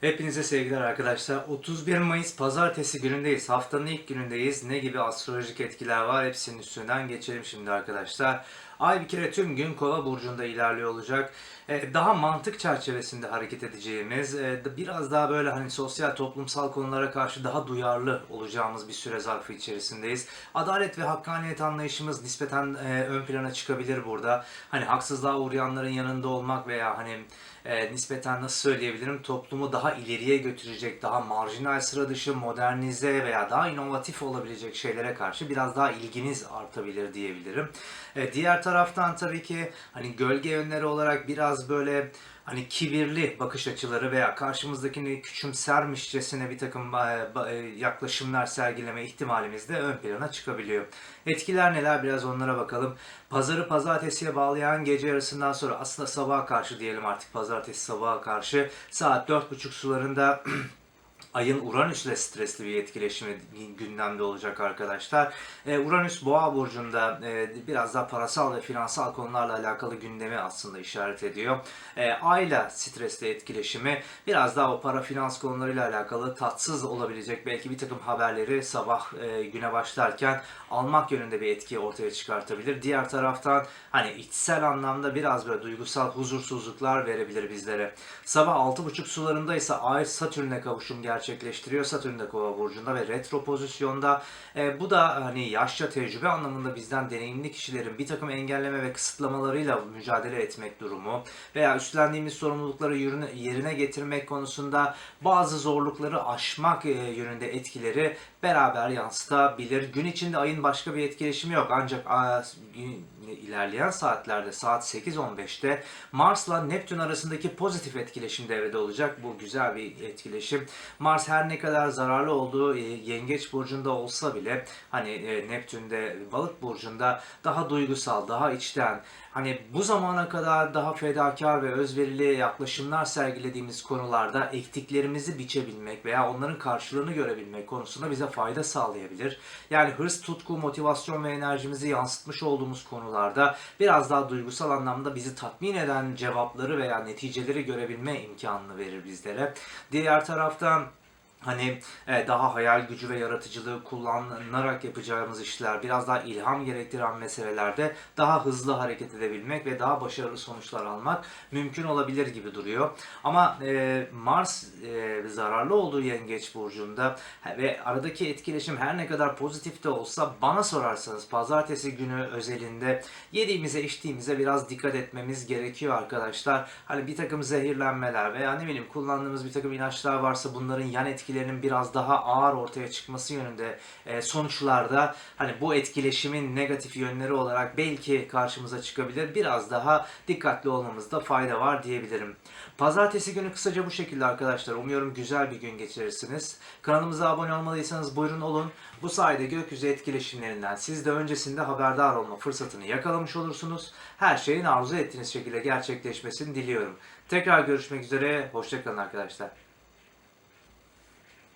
Hepinize sevgiler arkadaşlar. 31 Mayıs pazartesi günündeyiz. Haftanın ilk günündeyiz. Ne gibi astrolojik etkiler var hepsinin üstünden geçelim şimdi arkadaşlar. Ay bir kere tüm gün kova burcunda ilerliyor olacak. Ee, Daha mantık çerçevesinde hareket edeceğimiz, e, biraz daha böyle hani sosyal toplumsal konulara karşı daha duyarlı olacağımız bir süre zarfı içerisindeyiz. Adalet ve hakkaniyet anlayışımız nispeten e, ön plana çıkabilir burada. Hani haksızlığa uğrayanların yanında olmak veya hani e, nispeten nasıl söyleyebilirim toplumu daha ileriye götürecek, daha marjinal sıra dışı, modernize veya daha inovatif olabilecek şeylere karşı biraz daha ilginiz artabilir diyebilirim. E, diğer taraftan tabii ki hani gölge yönleri olarak biraz böyle hani kibirli bakış açıları veya karşımızdakini küçümsermişçesine bir takım e, e, yaklaşımlar sergileme ihtimalimiz de ön plana çıkabiliyor. Etkiler neler biraz onlara bakalım. Pazarı pazartesiye bağlayan gece yarısından sonra aslında sabaha karşı diyelim artık pazartesi sabaha karşı saat 4.30 sularında Ayın Uranüs'le stresli bir etkileşimi gündemde olacak arkadaşlar. Ee, Uranüs Boğa burcunda e, biraz daha parasal ve finansal konularla alakalı gündemi aslında işaret ediyor. E, Ay'la stresli etkileşimi biraz daha o para finans konularıyla alakalı tatsız olabilecek belki bir takım haberleri sabah e, güne başlarken almak yönünde bir etki ortaya çıkartabilir. Diğer taraftan hani içsel anlamda biraz böyle duygusal huzursuzluklar verebilir bizlere. Sabah 6.30 sularında ise Ay Satürn'le kavuşum gerçekleştiriyor. Satürn de Kova burcunda ve retro pozisyonda. E, bu da hani yaşça tecrübe anlamında bizden deneyimli kişilerin bir takım engelleme ve kısıtlamalarıyla mücadele etmek durumu veya üstlendiğimiz sorumlulukları yerine, getirmek konusunda bazı zorlukları aşmak e, yönünde etkileri beraber yansıtabilir. Gün içinde ayın başka bir etkileşimi yok ancak ilerleyen saatlerde saat 8.15'te Mars'la Neptün arasındaki pozitif etkileşim devrede olacak. Bu güzel bir etkileşim. Mars her ne kadar zararlı olduğu e, Yengeç burcunda olsa bile hani e, Neptün'de Balık burcunda daha duygusal, daha içten, hani bu zamana kadar daha fedakar ve özverili yaklaşımlar sergilediğimiz konularda ektiklerimizi biçebilmek veya onların karşılığını görebilmek konusunda bize fayda sağlayabilir. Yani hırs, tutku, motivasyon ve enerjimizi yansıtmış olduğumuz konularda biraz daha duygusal anlamda bizi tatmin eden cevapları veya neticeleri görebilme imkanını verir bizlere. Diğer taraftan Hani e, daha hayal gücü ve yaratıcılığı kullanarak yapacağımız işler, biraz daha ilham gerektiren meselelerde daha hızlı hareket edebilmek ve daha başarılı sonuçlar almak mümkün olabilir gibi duruyor. Ama e, Mars e, zararlı olduğu yengeç burcunda ve aradaki etkileşim her ne kadar pozitif de olsa bana sorarsanız pazartesi günü özelinde yediğimize içtiğimize biraz dikkat etmemiz gerekiyor arkadaşlar. Hani bir takım zehirlenmeler veya ne bileyim kullandığımız bir takım ilaçlar varsa bunların yan etkilerinin biraz daha ağır ortaya çıkması yönünde e, sonuçlarda hani bu etkileşimin negatif yönleri olarak belki karşımıza çıkabilir. Biraz daha dikkatli olmamızda fayda var diyebilirim. Pazartesi günü kısaca bu şekilde arkadaşlar. Umuyorum güzel bir gün geçirirsiniz. Kanalımıza abone olmadıysanız buyurun olun. Bu sayede gökyüzü etkileşimlerinden siz de öncesinde haberdar olma fırsatını yakalamış olursunuz. Her şeyin arzu ettiğiniz şekilde gerçekleşmesini diliyorum. Tekrar görüşmek üzere. Hoşçakalın arkadaşlar.